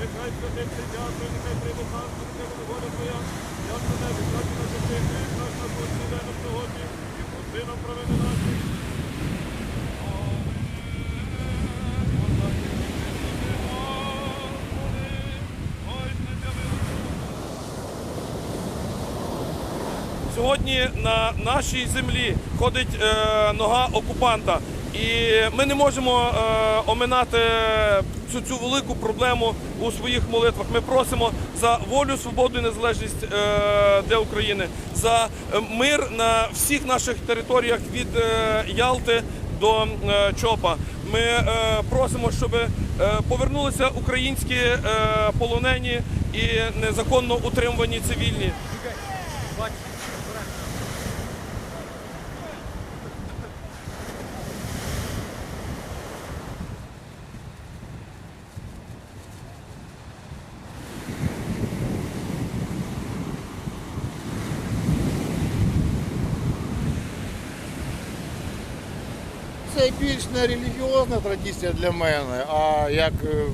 нехай святиться дякую, нехай прийде царство, нехай буде воля Твоя, сьогодні, і прости нам. Сьогодні на нашій землі ходить е, нога окупанта, і ми не можемо е, оминати цю, цю велику проблему у своїх молитвах. Ми просимо за волю, свободу і незалежність е, для України, за мир на всіх наших територіях від е, Ялти до Чопа. Ми просимо, щоб повернулися українські полонені і незаконно утримувані цивільні. Це більш не релігіозна традиція для мене, а як е,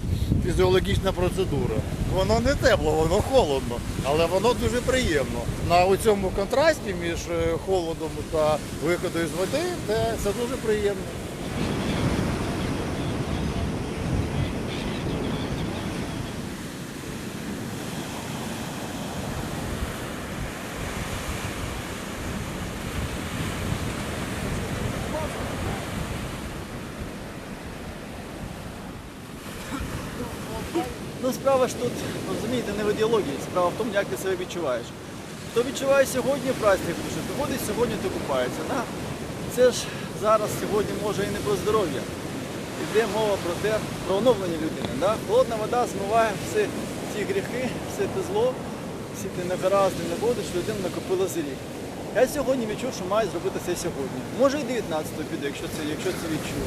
фізіологічна процедура. Воно не тепло, воно холодно, але воно дуже приємно. На цьому контрасті між е, холодом та виходом з води це, це дуже приємно. Ну, справа ж тут, розумієте, не в ідеології, справа в тому, як ти себе відчуваєш. Хто відчуває сьогодні праздник, що приходить сьогодні, то купається. Да? Це ж зараз сьогодні може і не про здоров'я. Йде мова про те, про оновлення людини. Да? Холодна вода змиває всі ті гріхи, все те зло, всі ті негаразди, негоди, що людина накопила за рік. Я сьогодні відчув, що маю зробити це сьогодні. Може і 19-го піду, якщо це, якщо це відчую.